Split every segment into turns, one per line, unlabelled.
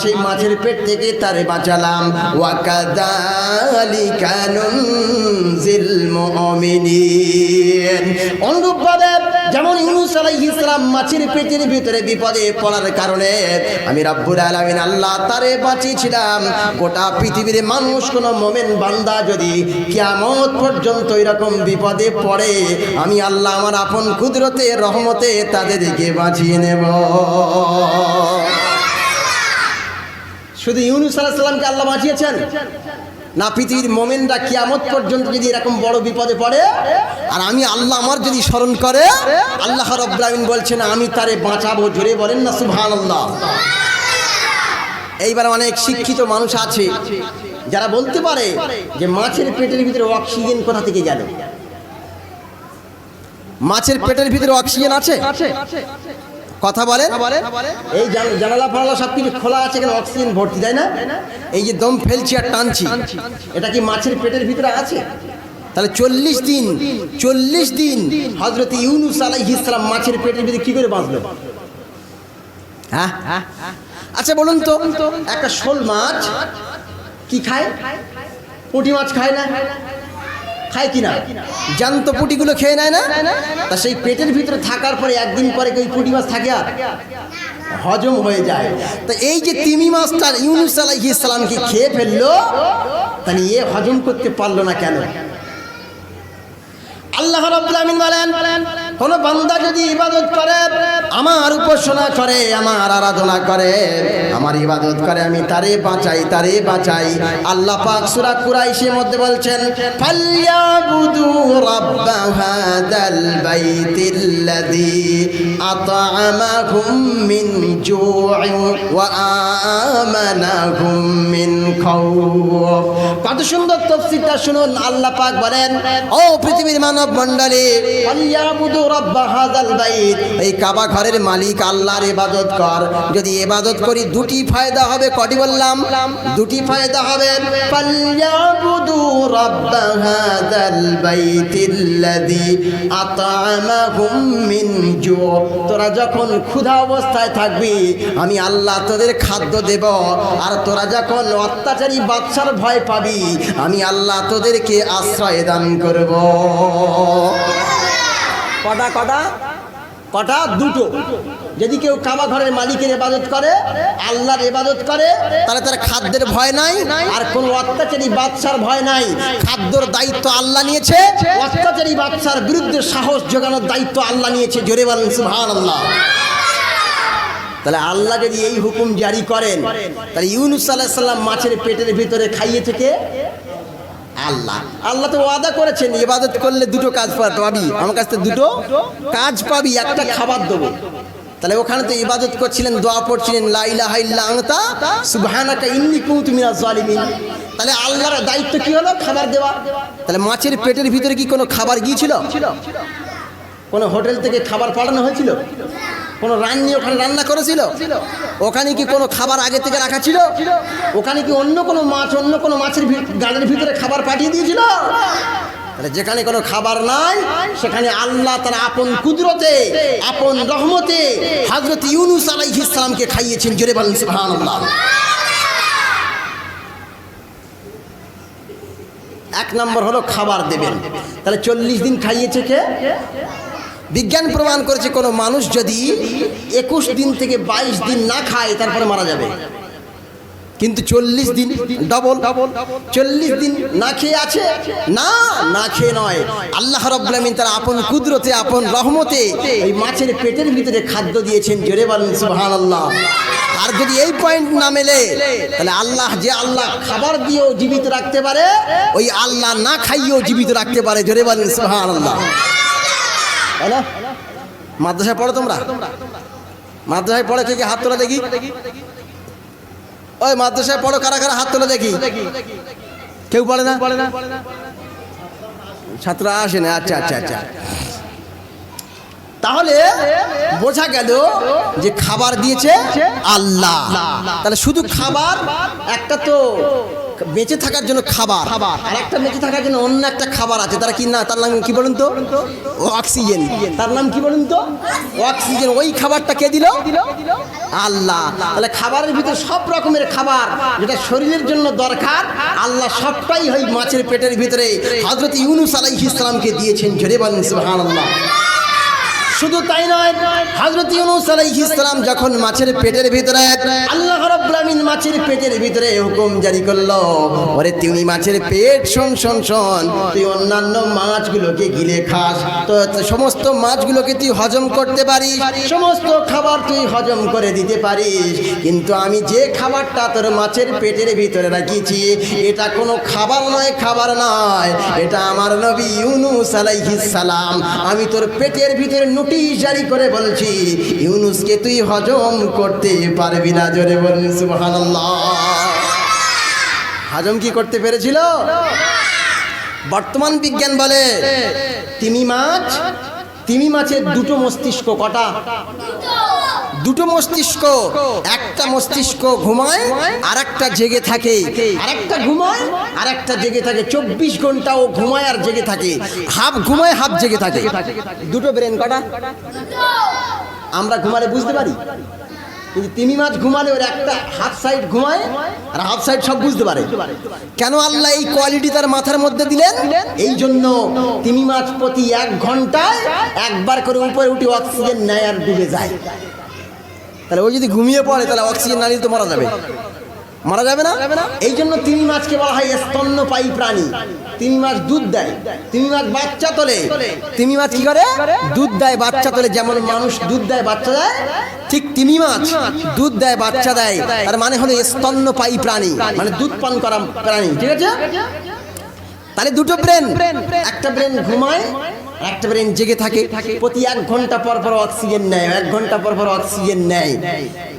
সেই মাছের পেট থেকে তারে বাঁচালাম। ওয়াকাদালিকা নুনজিল মুমিনিন। অনুরূপভাবে যেমন ইউনুস আলাইহিস সালাম মাছের পেটের ভিতরে বিপদে পড়ার কারণে আমি রাব্বুল আলামিন আল্লাহ তারে বাঁচিয়েছিলাম। গোটা পৃথিবীর মানুষ, কোন মোমেন বান্দা যদি কিয়ামত পর্যন্ত এরকম বিপদে পড়ে, আমি আল্লাহ আমার আপন কুদরতে, রহমতে তাদেরকে বাঁচিয়ে নেব। শুধু ইউনুস আলাইহিস সালামকে আল্লাহ বাঁচিয়েছেন? না পৃথিবীর মোমেনরা কিয়ামত পর্যন্ত যদি এরকম বড় বিপদে পড়ে, আর আমি আল্লাহ আমার যদি স্মরণ করে, আল্লাহ রব্রাহিন বলছেন, আমি তারে বাঁচাবো জোরে বলেন না সুহান আল্লাহ এইবার অনেক শিক্ষিত মানুষ আছে, যারা বলতে পারে যে মাছের পেটের ভিতরে অক্সিজেন কোথা থেকে গেল? মাছের পেটের ভিতরে অক্সিজেন আছে? কথা বলে? এই জান- জানালা ফানালা সব কিছু খোলা আছে এখানে অক্সিজেন ভর্তি তাই না? এই যে দম ফেলছি আর টানছি। এটা কি মাছের পেটের ভিতরে আছে? তাহলে চল্লিশ দিন চল্লিশ দিন হজরত ইউনুস আলাইহিস সালাম মাছের পেটের ভিতরে কি করে বাঁচলো? হ্যাঁ? আচ্ছা বলুন তো একটা শোল মাছ কি খায়? পুঁটি মাছ খায় না? খায় কিনা জ্যান্ত পুটিগুলো খেয়ে নেয় না? তা সেই পেটের ভিতরে থাকার পরে একদিন পরে ওই পুটি মাছ থাকে আর? হজম হয়ে যায়। তা এই যে তিমি মাছটা ইউনুস আলাইহিস ইসলামকে খেয়ে ফেলল তাহলে এ হজম করতে পারল না কেন? আল্লাহ রাব্বুল আমিন বলেন কোন বান্দা যদি ইবাদত করে, আমার উপাসনা করে, আমার আরাধনা করে, আমার ইবাদত করে, আমি তারে বাঁচাই তারে বাঁচাই। আল্লাহ পাক সূরা কুরাইশের মধ্যে বলছেন, ফালইয়াবুদু রাব্ব হাদাল বাইতিল্লাযী আত'আমাহুম মিন জু'ইন ওয়া আমানাহুম মিন খাউফ। কত সুন্দর তাফসীরটা শুনুন, আল্লাহ পাক বলেন, ও পৃথিবীর মানব মণ্ডলী ফালইয়াবুদু বাইত। এই কাবা ঘরের মালিক আল্লাহর ইবাদত কর। যদি ইবাদত করি দুটি ফায়দা হবে, কটি বললাম? দুটি ফায়দা হবে। ফালইয়াবুদু রাব্ব হাযাল বাইতিল্লাযী আত'আমাহুম মিন জু তোরা যখন ক্ষুধা অবস্থায় থাকবি, আমি আল্লাহ তোদের খাদ্য দেব। আর তোরা যখন অত্যাচারী বাচ্চার ভয় পাবি, আমি আল্লাহ তোদেরকে আশ্রয় দান করব। কটা কটা? কটা? দুটো। যদি কেউ কাবা ঘরের মালিকের ইবাদত করে, আল্লাহর ইবাদত করে, তাহলে তার খাদ্যের ভয় নাই, আর কোন অত্যাচারী বাদশার ভয় নাই। খাদ্যর দায়িত্ব আল্লাহ নিয়েছে, অত্যাচারী বাদশার বিরুদ্ধে সাহস জোগানোর দায়িত্ব আল্লাহ নিয়েছে। জোরে বলেন, সুবহানাল্লাহ। তাহলে আল্লাহ যদি এই হুকুম জারি করেন, তাহলে ইউনুস আলাইহিস সালাম মাছের পেটের ভিতরে খাইয়ে থেকে আল্লাহ। আল্লাহ তো ওয়াদা করেছেন, ইবাদত করলে দুটো কাজ পাবি। আমার কাছ থেকে দুটো কাজ পাবি, একটা খাবার দেবো। তাহলে ওখানে তো ইবাদত করছিলেন, দোয়া পড়ছিলেন, লা ইলাহা ইল্লা আনতা, সুবহানাকা ইন্নী কুনতু মিনাজ জালিমিন। তাহলে আল্লাহর দায়িত্ব কি হলো? খাবার দেওয়া। তাহলে মাছের পেটের ভিতরে কি কোনো খাবার গিয়েছিল? কোনো হোটেল থেকে খাবার পাঠানো হয়েছিল? কোনো রান্নি ওখানে রান্না করেছিল? ওখানে কি কোনো খাবার আগে থেকে রাখা ছিল? ওখানে কি অন্য কোনো মাছ অন্য কোনো মাছের গালের ভিতরে খাবার পাঠিয়ে দিয়েছিল? তাহলে যেখানে কোনো খাবার নাই সেখানে আল্লাহ তার আপন কুদরতে আপন রহমতে হজরত ইউনুস আলাই ইসলামকে খাইয়েছেন। জোরে বলেন সুবহানাল্লাহ। এক নম্বর হলো খাবার দেবেন। তাহলে চল্লিশ দিন খাইয়েছে কে? বিজ্ঞান প্রমাণ করেছে কোনো মানুষ যদি একুশ দিন থেকে বাইশ দিন না খায়, তারপরে মারা যাবে। কিন্তু চল্লিশ দিন ডবল চল্লিশ দিন না খেয়ে আছে? না না খেয়ে নয়। আল্লাহ রব্লামিন তার আপন কুদরতে, আপন রহমতে এই মাছের পেটের ভিতরে খাদ্য দিয়েছেন, জোরে বলেন সুহান আল্লাহ আর যদি এই পয়েন্ট না মেলে, তাহলে আল্লাহ যে আল্লাহ খাবার দিয়েও জীবিত রাখতে পারে, ওই আল্লাহ না খাইয়েও জীবিত রাখতে পারে, জোরে বলেন সুহান আল্লাহ না? মাদ্রাসায় পড়ো তোমরা? মাদ্রাসায় পড়ে কে কে হাত তোলা দেখি? ওই মাদ্রাসায় পড়ো, কারা কারা হাত তোলা দেখি? কেউ পড়ে না? ছাত্র আসে না আচ্ছা আচ্ছা আচ্ছা। তাহলে বোঝা গেল যে খাবার দিয়েছে আল্লাহ। তাহলে শুধু খাবার, একটা তো বেঁচে থাকার জন্য খাবার আর একটা বেঁচে থাকার জন্য অন্য একটা খাবার আছে। তারা কি না, তার নাম কি বলুন তো? অক্সিজেন। তার নাম কি বলুন তো? অক্সিজেন। ওই খাবারটা কে দিল? আল্লাহ। তাহলে খাবারের ভিতরে সব রকমের খাবার যেটা শরীরের জন্য দরকার, আল্লাহ সবটাই ওই মাছের পেটের ভিতরে হজরত ইউনুস আলাইহিস ইসলামকে দিয়েছেন। ঝরে বলেন, সুবহানাল্লাহ। শুধু তাই নয়, হযরত ইউনূস আলাইহিস সালাম যখন মাছের পেটের ভিতরে, আল্লাহ রাব্বুল আমিন মাছের পেটের ভিতরে হুকুম জারি করল। ওরে তুমি মাছের পেট, শোন শোন শোন, তুই অন্যান্য মাছগুলোকে গিলে খাস। তো সমস্ত মাছগুলোকে তুই হজম করতে পারিস, সমস্ত খাবার তুই হজম করে দিতে পারিস। কিন্তু আমি যে খাবারটা তোর মাছের পেটের ভিতরে রাখিছি এটা কোনো খাবার নয় খাবার নয়। এটা আমার নবী ইউনুস আলাইহিস সালাম। আমি তোর পেটের ভিতরে নোটিশ জারি করে বলছি, ইউনুসকে তুই হজম করতে পারবি না। জোরে বলুন, সুবহানাল্লাহ। হজম কি করতে পেরেছিল? বর্তমান বিজ্ঞান বলে, তিমি মাছ, তিমি মাছের দুটো মস্তিষ্ক, কটা? দুটো মস্তিষ্ক, একটা মস্তিষ্ক ঘুমায় আর একটা জেগে থাকে। আর একটা ঘুমায় আর একটা জেগে থাকে। চব্বিশ ঘণ্টা ও ঘুমায় আর জেগে থাকে। হাফ ঘুমায়, হাফ জেগে থাকে। দুটো ব্রেন কটা? আমরা ঘুমালে বুঝতে পারি? কিন্তু তিমি মাছ ঘুমালে ওর একটা হাফ সাইড ঘুমায় আর হাফ সাইড সব বুঝতে পারে। কেন আল্লাহ এই কোয়ালিটি তার মাথার মধ্যে দিলেন? এই জন্য তিমি মাছ প্রতি এক ঘন্টায় একবার করে উপরে উঠে অক্সিজেন নেয় আর ডুবে যায়। তাহলে ও যদি ঘুমিয়ে পড়ে, তাহলে অক্সিজেন না নিলে তো মারা যাবে। মারা যাবে না? এই জন্য তিমি মাছকে বলা হয় স্তন্যপায়ী প্রাণী। তিমি মাছ দুধ দেয়। তিমি মাছ বাচ্চা তোলে। তিমি মাছ কি করে? দুধ দেয়, বাচ্চা তোলে। যেমন মানুষ দুধ দেয়, বাচ্চা দেয়, ঠিক তিমি মাছ দুধ দেয়, বাচ্চা দেয়। আর মানে হলো স্তন্যপায়ী প্রাণী মানে দুধ পান করা প্রাণী, ঠিক আছে? তাহলে দুটো ব্রেন একটা ব্রেন ঘুমায় একটা ব্রেন জেগে থাকে প্রতি এক ঘণ্টা পর পর অক্সিজেন নেয় এক ঘণ্টা পর পর অক্সিজেন নেয়।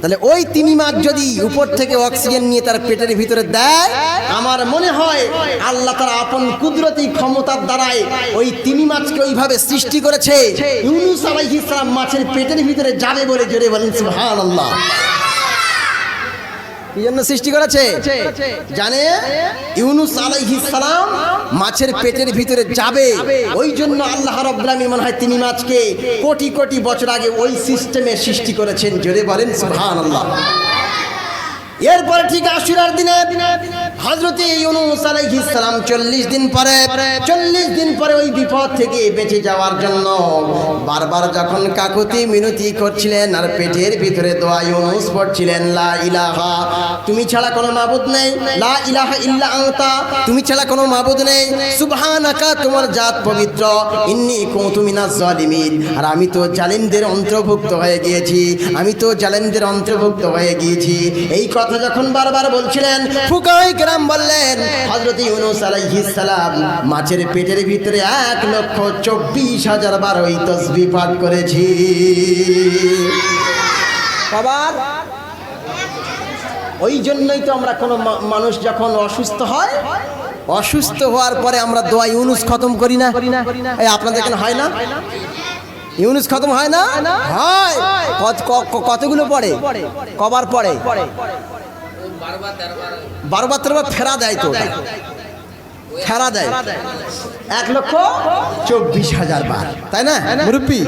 তাহলে ওই তিমি মাছ যদি উপর থেকে অক্সিজেন নিয়ে তার পেটের ভিতরে দেয় আমার মনে হয় আল্লাহ তার আপন কুদরতি ক্ষমতার দ্বারাই ওই তিমি মাছকে ওইভাবে সৃষ্টি করেছে। ইউনুস আলাইহিস সালাম মাছের পেটের ভিতরে যাবে বলে জোরে বলেন সুবহানাল্লাহ। কি জন্য সৃষ্টি করেছে। জানে ইউনুস আলাইহিস সালাম মাছের পেটের ভিতরে যাবে। ওই জন্য আল্লাহ রাব্বুল মনে হয় তিনি মাছকে কোটি কোটি বছর আগে ওই সিস্টেমে সৃষ্টি করেছেন। জোরে বলেন সুবহানাল্লাহ। এরপরে ঠিক আশুরার দিনে হজরতে ইউনুস আলাইহিস সালাম চল্লিশ দিন পরে, চল্লিশ দিন পরে ওই বিপদ থেকে বেঁচে যাওয়ার জন্য বারবার যখন কাকুতি মিনতি করছিলেন আর পেটের ভিতরে দোয়া ইউনুস পড়ছিলেন, লা ইলাহা, তুমি ছাড়া কোনো মাবুদ নেই, লা ইলাহা ইল্লা আনতা, তুমি ছাড়া কোনো মাবুদ নেই, সুবহানাকা, তোমার জাত পবিত্র, ইন্নি কুনতু মিনাজ জালিমিন। আর আমি তো জালিমদের অন্তর্ভুক্ত হয়ে গিয়েছি, আমি তো জালিমদের অন্তর্ভুক্ত হয়ে গিয়েছি। এই কথা যখন বারবার বলছিলেন, ফুকাই গ্রাম বললেন হজরত ইউনুস আলাইহিস সালাম মাছের পেটের ভিতরে এক লক্ষ চব্বিশ হাজার বার ওই তসবি পাঠ করেছি। বাবার ওই জন্যই তো আমরা কোনো মানুষ যখন অসুস্থ হয়, অসুস্থ হওয়ার পরে আমরা দোয়া ইউনুস খতম করি না। এই আপনাদের এখানে হয় না? ইউনুস খতম হয় না? হয় কতগুলো পড়ে? কবার পড়ে? বারবার তেরোবার ফেরা দেয় তো ফেরা দেয়। এক লক্ষ চব্বিশ হাজার বার। তাই না? মুরব্বী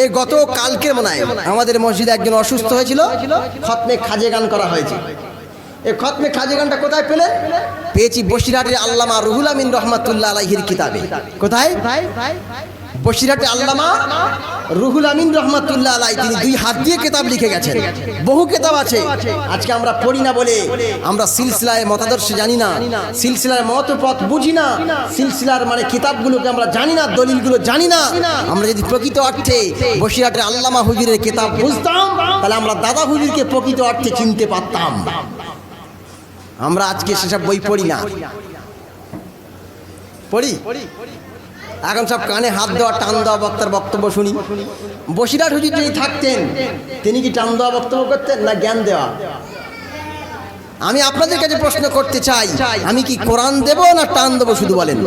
এই গত কালকের মনে হয় আমাদের মসজিদে একজন অসুস্থ হয়েছিল খতমে খাজে গান করা হয়েছে। এই খতমে খাজে গানটা কোথায় পেলে? পেয়েছি বসিরহাটের আল্লামা রুহুল আমিন রহমাতুল্লাহ আলাইহির কিতাবে। কোথায়? বসিরহাটে আল্লামা রুহুল আমিন রহমাতুল্লাহ আলাই তিনি দুই হাত দিয়ে কিতাব লিখে গেছেন। বহু কেতাব আছে। আজকে আমরা পড়ি না বলে আমরা সিলসিলায় মতাদর্শ জানি না। সিলসিলার মত পথ বুঝি না। সিলসিলার মানে কিতাবগুলোকে আমরা জানি না, দলিলগুলো জানি না। আমরা যদি প্রকৃত অর্থে বসিরহাটের আল্লামা হুজুরের কিতাব বুঝতাম, তাহলে আমরা দাদা হুজুরকে প্রকৃত অর্থে চিনতে পারতাম। আমরা আজকে সেসব বই পড়ি না। পড়ি? এখন সব কানে হাত দেওয়া, টান দেওয়া বক্তার বক্তব্য শুনি। বসিরহাট হুজুর যদি থাকতেন, তিনি কি টান দেওয়া বক্তব্য করতেন না জ্ঞান দেওয়া? আমি আপনাদের কাছে প্রশ্ন করতে চাই, আমি কি কোরআন দেব না টান দেবো শুধু বলেন?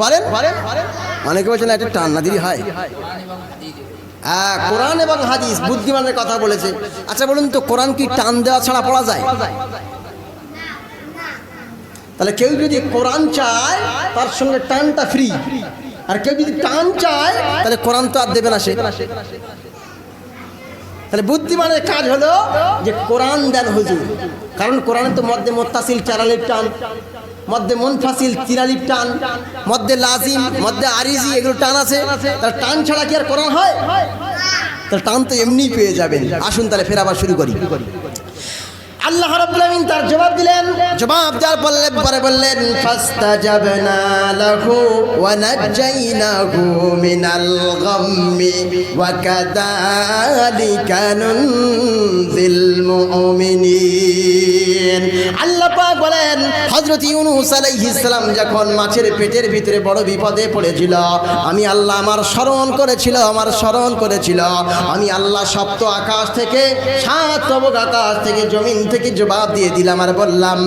বলেন? অনেকে বলছেন একটা টান না দিদি হয়। হ্যাঁ কোরআন এবং হাদিস বুদ্ধিমানের কথা বলেছে। আচ্ছা বলুন তো, কোরআন কি টান দেওয়া ছাড়া পড়া যায়? তাহলে কেউ যদি কোরআন চায়, তার সঙ্গে টানটা ফ্রি আর কেউ যদি টান চায়, তাহলে কোরআন তো আর দেবে না সে। তাহলে বুদ্ধিমানের কাজ হলো যে কোরআন দেন হুজুর। কারণ কোরআনে তো মধ্যে মোত্তাসিল চারালির টান, মধ্যে মনফাসিল তিরালির টান, মধ্যে লাজিম, মধ্যে আরিজি এগুলো টান আছে। তাহলে টান ছাড়া কি আর কোরআন হয়? তাহলে টান তো এমনিই পেয়ে যাবেন। আসুন তাহলে ফের আবার শুরু করি। আল্লাহ রাব্বুল আমিন তার জবাব দিলেন জবাব দেওয়ার বললেন পরে বললেন ফাস্তাজাবনা লাহু ওয়া নাজাইনাহু মিনাল গাম্মি ওয়া কাযালিকা নুনজিল মুমিনিন। আল্লাহ পাক বলেন, হযরত ইউনূস আলাইহিস সালাম যখন মাছের পেটের ভিতরে বড় বিপদে পড়েছিল, আমি আল্লাহ আমার স্মরণ করেছিল, আমার স্মরণ করেছিল। আমি আল্লাহ সপ্ত আকাশ থেকে, সাত তবক আকাশ থেকে, জমিন থেকে জবাব দিয়ে দিলাম আর বললাম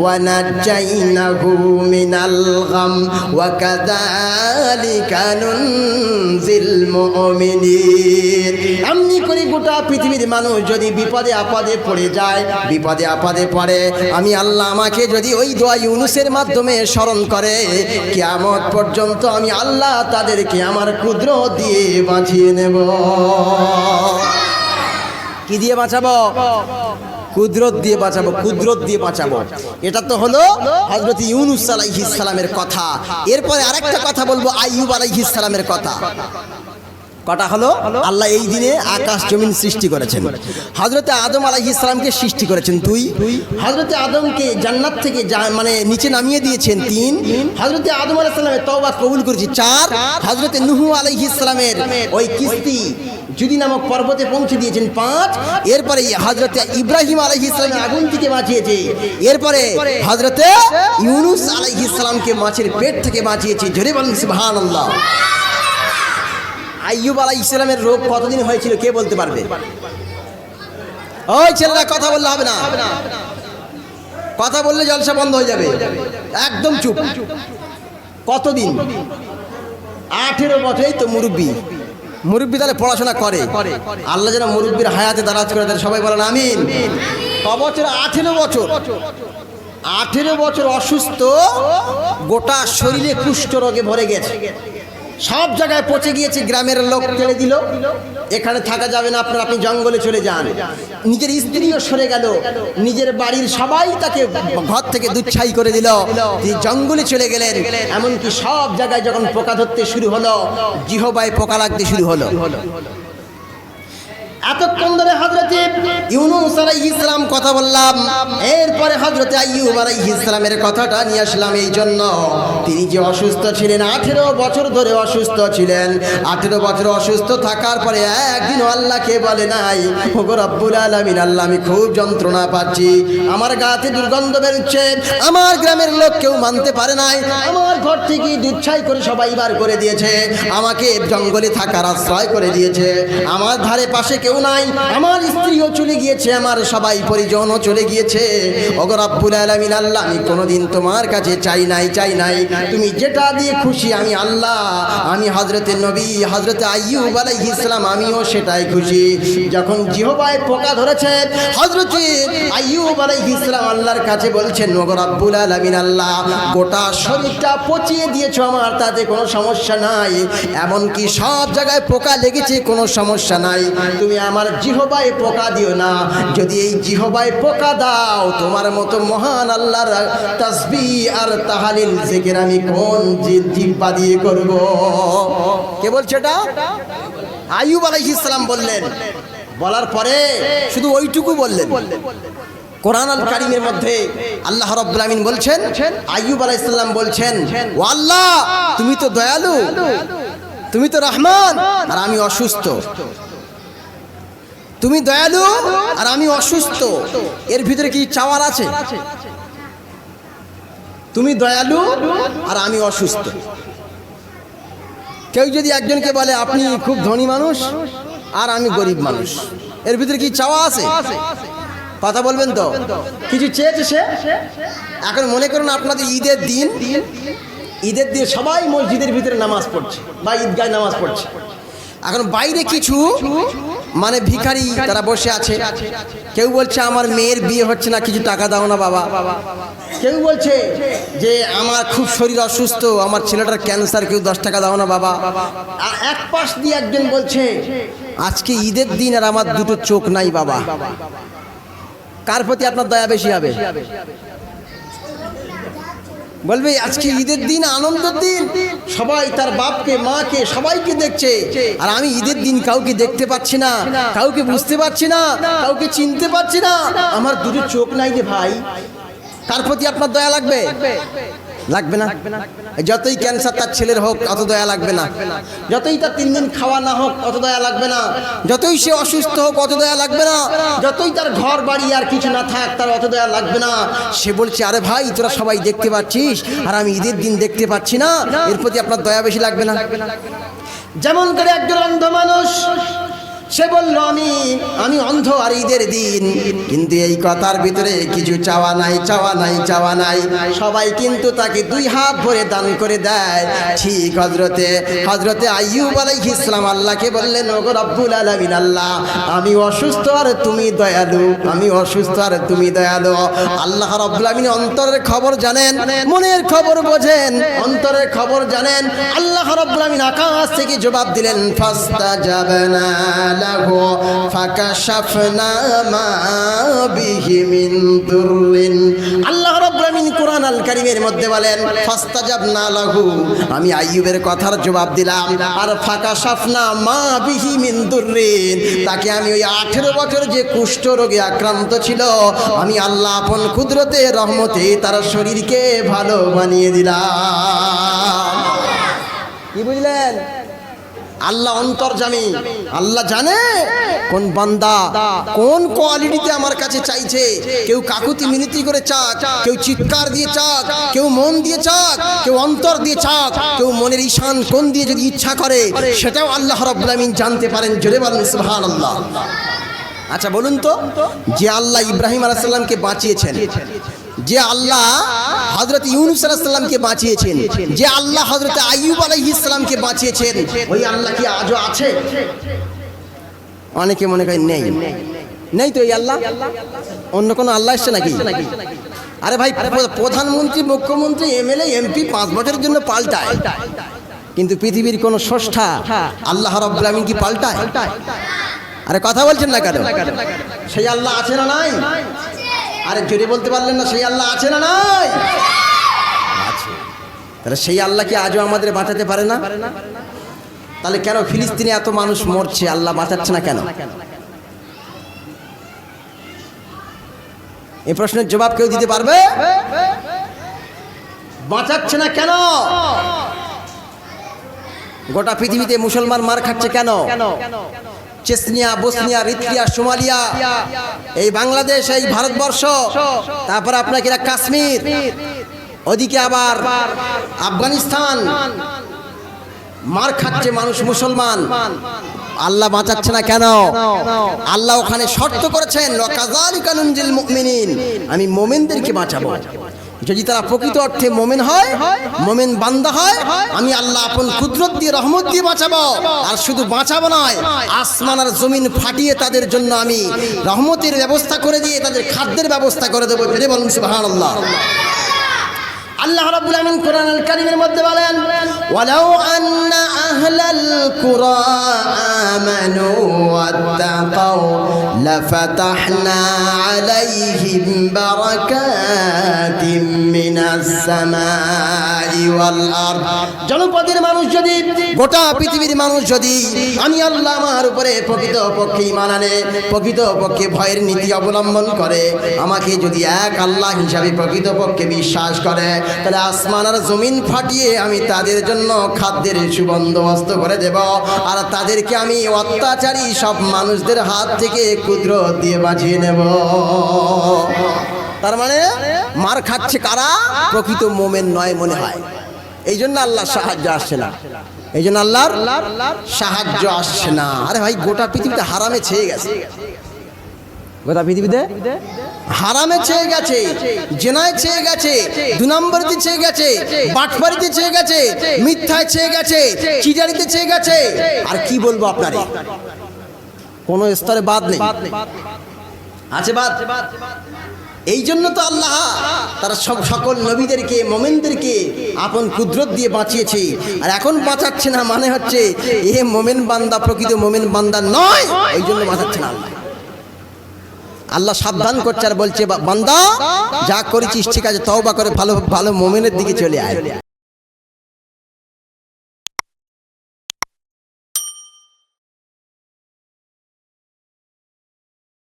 ওয়া নাজাইনাহু মিনাল গাম ওয়া কাযালিকা নুনজিল মুমিনিন। এমনি করে গোটা পৃথিবীর মানুষ যদি বিপদে আপদে পড়ে যায় বিপদে আপদে পড়ে। আমি আল্লাহ আমাকে যদি ওই দোয়া ইউনুসের মাধ্যমে স্মরণ করে, কিয়ামত পর্যন্ত আমি আল্লাহ তাদেরকে আমার ক্ষুদ্র দিয়ে বাঁচিয়ে নেব। কি দিয়ে বাঁচাবো? কুদরত দিয়ে বাঁচাবো, কুদরত দিয়ে বাঁচাবো। এটা তো হলো হজরত ইউনুস আলাইহিস সালামের কথা। এরপরে আরেকটা কথা বলব, আইয়ুব আলাইহিস সালামের কথা। কটা হলো? আল্লাহ এই দিনে আকাশ জমিন সৃষ্টি করেছেন। হজরতে আদম আলাইহিস ইসলামকে সৃষ্টি করেছেন দুই। হজরতে আদমকে জান্নাত থেকে মানে নিচে নামিয়ে দিয়েছেন তিন। হজরতে আদম আলাইহিস সালামের তওবা কবুল করেছি চার। হজরতে নুহু আলাইহিস ইসলামের ওই কিস্তি যদি নামক পর্বতে পৌঁছে দিয়েছেন পাঁচ। এরপরে হজরতে ইব্রাহিম আলহ ইসলামের আগুন থেকে বাঁচিয়েছে। এরপরে হজরতে ইউনুস আলহ ইসলামকে মাছের পেট থেকে বাঁচিয়েছে। জোরে বলেন আইয়ুব আলাহ ইসলামের রোগ কতদিন হয়েছিল কে বলতে পারবে? ওই ছেলেরা কথা বললে হবে না। কথা বললে জলসা বন্ধ হয়ে যাবে। একদম চুপ। কতদিন? আঠেরো বছরেই তো মুরব্বী। মুরব্বী তাহলে পড়াশোনা করে। আল্লাহ যেন মুরব্বীর হায়াতে দারাজ করে দেন। সবাই বলেন আমিন। ক বছর? আঠেরো বছর। আঠেরো বছর অসুস্থ, গোটা শরীরে কুষ্ঠ রোগে ভরে গেছে। সব জায়গায় পচে গিয়েছে, গ্রামের লোক ফেলে দিল। এখানে থাকা যাবে না, আপনার আপনি জঙ্গলে চলে যান। নিজের স্ত্রীও সরে গেল। নিজের বাড়ির সবাই তাকে ঘর থেকে দুচ্ছাই করে দিল। তিনি জঙ্গলে চলে গেলেন। এমনকি সব জায়গায় যখন পোকা ধরতে শুরু হলো জিহবায় পোকা লাগতে শুরু হলো। এতক্ষণ ধরে হজরতে ইউনুস আলাইহিস ইসলাম কথা বললাম। এরপরে হজরতে আইয়ুব আলাইহিস ইসলামের কথাটা নিয়ে আসলাম এই জন্য। তিনি যে অসুস্থ ছিলেন, আঠেরো বছর ধরে অসুস্থ ছিলেন। আঠেরো বছর অসুস্থ থাকার পরে একদিন আল্লাহকে বলে নাই, ওগো রব্বুল আলামিন, আল্লাহ, আমি খুব যন্ত্রণা পাচ্ছি। আমার গাতে দুর্গন্ধ বেরোচ্ছে, আমার গ্রামের লোক কেউ মানতে পারে নাই। আমার ঘর থেকে দুচ্ছাই করে সবাই বার করে দিয়েছে। আমাকে জঙ্গলে থাকার আশ্রয় করে দিয়েছে। আমার ধারে পাশে কেউ নাই। আমার স্ত্রীও চলে গিয়েছে আমার সবাই পরিজনও চলে গিয়েছে। অগর আব্বুল আলমিন, আল্লাহ, আমি কোনোদিন তোমার কাছে চাই নাই চাই নাই। তুমি যেটা দিয়ে খুশি, আমি আল্লাহ, আমি হজরতে নবী হজরতে আইয়ুব আলাইহিস ইসলাম আমিও সেটাই খুশি। যখন জিহবায় পোকা ধরেছে হজরতে আইয়ুব আলাইহিস ইসলাম আল্লাহর কাছে বলছেন নগর আব্বুল আলমিন, আল্লাহ, গোটা শরীরটা পচিয়ে দিয়েছ আমার, তাতে কোনো সমস্যা নাই। এমনকি সব জায়গায় পোকা লেগেছে, কোনো সমস্যা নাই। তুমি আমার জিহবায় পোকা দিও না। যদি এই জিহবায় পোকা দাও তোমার মতো মহান আল্লাহর তসবি আর তাহালিল জিকির আমি কোন জি- জিহ্বা দিয়ে করব? কে বলছে এটা? আইয়ুব আলাইহিস সালাম বললেন। বলার পরে শুধু ওইটুকু বললেন। কোরআন আল কারিমের মধ্যে আল্লাহ রব্বুল আমিন বলছেন আইয়ুব আলাইহিস সালাম বলছেন ও আল্লাহ তুমি তো দয়ালু তুমি তো রহমান আর আমি অসুস্থ। তুমি দয়ালু আর আমি অসুস্থ। এর ভিতরে কি চাওয়ার আছে? তুমি দয়ালু আর আমি অসুস্থ। কেউ যদি একজনকে বলে, আপনি খুব ধনী মানুষ আর আমি গরিব মানুষ। এর ভিতরে কি চাওয়া আছে? কথা বলবেন তো? কিছু চেয়েছে সে? এখন মনে করুন আপনাদের ঈদের দিন ঈদের দিন সবাই মসজিদের ভিতরে নামাজ পড়ছে বা ঈদগায় নামাজ পড়ছে। এখন বাইরে কিছু মানে ভিখারি তারা বসে আছে। কেউ বলছে, আমার মেয়ের বিয়ে হচ্ছে না, কিছু টাকা দাও না বাবা। কেউ বলছে যে, আমার খুব শরীর অসুস্থ, আমার ছেলেটার ক্যান্সার, কেউ দশ টাকা দাও না বাবা। আর এক পাশ দিয়ে একজন বলছে, আজকে ঈদের দিন আর আমার দুটো চোখ নাই বাবা। কার প্রতি আপনার দয়া বেশি হবে? বলবে, আজকে ঈদের দিন, আনন্দের দিন। সবাই তার বাপকে, মাকে, সবাইকে দেখছে। আর আমি ঈদের দিন কাউকে দেখতে পাচ্ছি না, কাউকে বুঝতে পারছি না, কাউকে চিনতে পারছি না। আমার দুটো চোখ নাই রে ভাই। তার প্রতি আপনার দয়া লাগবে? লাগবে না? যতই ক্যান্সার তার ছেলের হোক অত দয়া লাগবে না। যতই তার তিন দিন খাওয়া না হোক অত দয়া লাগবে না। যতই সে অসুস্থ হোক অত দয়া লাগবে না। যতই তার ঘর বাড়ি আর কিছু না থাক তার অত দয়া লাগবে না। সে বলছে আরে ভাই তোরা সবাই দেখতে পাচ্ছিস? আর আমি ঈদের দিন দেখতে পাচ্ছি না। এর প্রতি আপনার দয়া বেশি লাগবে না। যেমন করে একজন অন্ধ মানুষ সে বলল, আমি আমি অন্ধ আর ঈদের দিন। কিন্তু এই কথার ভিতরে কিছু চাওয়া নাই চাওয়া নাই চাওয়া নাই। সবাই কিন্তু তাকে দুই হাত ভরে দান করে দেয়। ঠিক হজরতে হজরতে আইয়ুব আলাইহিস ইসলাম আল্লাহকে বললেন, ওগো রব্বুল আলামিন আল্লাহ, আমি অসুস্থ আর তুমি দয়ালু, আমি অসুস্থ আর তুমি দয়ালু। আল্লাহ রব্বুল আলামিন অন্তরের খবর জানেন, মনের খবর বোঝেন, অন্তরের খবর জানেন। আল্লাহ রব্বুল আলামিন আকাশ থেকে জবাব দিলেন, ফাস্তাজাবনা লাহু ফাকাশাফনা মা বিহি মিন দুররিন আল্লাহ রব্বুল আলামিন কোরআন আল কারীমের মধ্যে বলেন, ফাস্তাজাবনা লাহু। আমি আইয়ুবের কথার জবাব দিলাম, আর ফাকাশাফনা মা বিহি মিন দুররিন। তাকে আমি ওই 18 বছর যে কুষ্ঠ রোগে আক্রান্ত ছিল, আমি আল্লাহ আপন কুদরতে, রহমতে তার শরীরকে ভালো বানিয়ে দিলাম। কি বুঝলেন? আল্লাহ অন্তর অন্তর্জামী আল্লাহ জানে কোন বান্দা কোন কোয়ালিটিতে আমার কাছে চাইছে। কেউ কাকুতি মিনতি করে চাক, কেউ চিৎকার দিয়ে চাক, কেউ মন দিয়ে চাক, কেউ অন্তর দিয়ে চাক, কেউ মনের ঈশান কোন দিয়ে যদি ইচ্ছা করে, সেটাও আল্লাহ রব্বুল জানতে পারেন। জোরে বলেন সুহান আল্লাহ আচ্ছা বলুন তো, যে আল্লাহ ইব্রাহিম আলাইসাল্লামকে বাঁচিয়েছেন যে আল্লাহ হজরত ইউনুস আলাইসাল্লামকে বাঁচিয়েছেন যে আল্লাহ হজরত আইয়ুব আলাইহিস সালামকে বাঁচিয়েছেন ওই আল্লাহ কি আজও আছে? অনেকে মনে করেন নেই। নেই তো এই আল্লাহ? অন্য কোনো আল্লাহ এসছে নাকি? আরে ভাই প্রধানমন্ত্রী মুখ্যমন্ত্রী এমএলএ এমপি পাঁচ বছরের জন্য পাল্টায়। কিন্তু পৃথিবীর কোন স্রষ্টা আল্লাহ রব্বুল আমিন কি পাল্টায়? আরে কথা বলছেন না কেন? সেই আল্লাহ আছে না নাই? আরে জোরে বলতে পারলেন না, সেই আল্লাহ আছে না নাই? আছে। তাহলে সেই আল্লাহ কি আজও আমাদের বাঁচাতে পারে না? তাহলে কেন ফিলিস্তিনে এত মানুষ মরছে, আল্লাহ বাঁচাচ্ছে না কেন? এই প্রশ্নের জবাব কেউ দিতে পারবে? বাঁচাচ্ছে না কেন? গোটা পৃথিবীতে মুসলমান মার খাচ্ছে কেন? চেসনিয়া, বসনিয়া, রিত্রিয়া, সোমালিয়া, এই বাংলাদেশ, এই ভারতবর্ষ, তারপর আপনার কিনা কাশ্মীর, ওদিকে আবার আফগানিস্তান, মার খাচ্ছে মানুষ মুসলমান, আল্লাহ বাঁচাচ্ছে না কেন? আল্লাহ ওখানে শর্ত করেছেন আমি মোমেনদেরকে বাঁচাবো। যদি তারা প্রকৃত অর্থে মোমেন হয়, মোমেন বান্দা হয়, আমি আল্লাহ আপন কুদরত দিয়ে রহমত দিয়ে বাঁচাবো। আর শুধু বাঁচাবো নয়, আসমান আর জমিন ফাটিয়ে তাদের জন্য আমি রহমতের ব্যবস্থা করে দিয়ে তাদের খাদ্যের ব্যবস্থা করে দেবো। বলুন আল্লাহ রাব্বুল আমিন কোরআন আল কারীমের মধ্যে বলেন, ওয়ালাউ আন্না আহলাল কুরা আমানু ওয়াত্তাকাউ, লাফাতাহনা আলাইহিম বারাকাতিম মিনাস সামাই ওয়াল আরদ। জনপদের মানুষ যদি, গোটা পৃথিবীর মানুষ যদি, আমি আল্লাহ আমার উপরে প্রকৃত পক্ষে ঈমান আনে, প্রকৃত পক্ষে ভয়ের নীতি অবলম্বন করে, আমাকে যদি এক আল্লাহ হিসাবে প্রকৃত পক্ষে বিশ্বাস করে তাহলে আসমান আর জমিন ফাটিয়ে আমি তাদের জন্য খাদ্যের সুবন্দোবস্ত করে দেব। আর তাদেরকে আমি অত্যাচারী সব মানুষদের হাত থেকে ক্ষুদ্র দিয়ে বাঁচিয়ে নেব। তার মানে মার খাচ্ছে কারা? প্রকৃত মোমেন নয় মনে হয়। এই জন্য আল্লাহ সাহায্য আসছে না। এই জন্য আল্লাহর সাহায্য আসছে না। আরে ভাই, গোটা পৃথিবীতে হারামে ছেয়ে গেছে। গোটা পৃথিবীতে হারামে চেয়ে গেছে, জেনায় চেয়ে গেছে দু নম্বরতে চেয়ে গেছে, বাটপাড়িতে চেয়ে গেছে, মিথ্যায় চেয়ে গেছে চিজারিতে চেয়ে গেছে। আর কি বলব আপনারে? কোনো স্তরে বাদ নেই। আছে বাদ? এই জন্য তো আল্লাহ তারা সব সকল নবীদেরকে, মোমেনদেরকে আপন কুদরত দিয়ে বাঁচিয়েছে। আর এখন বাঁচাচ্ছে না মানে হচ্ছে, এ মোমেন বান্দা প্রকৃত মোমেন বান্দা নয় এই জন্য বাঁচাচ্ছে না আল্লাহ। আল্লাহ সাবধান করছে আর বলছে "বা- বান্দা যা করেছিস ঠিক আছে তওবা করে ভালো ভালো মোমেনের দিকে চলে আয়।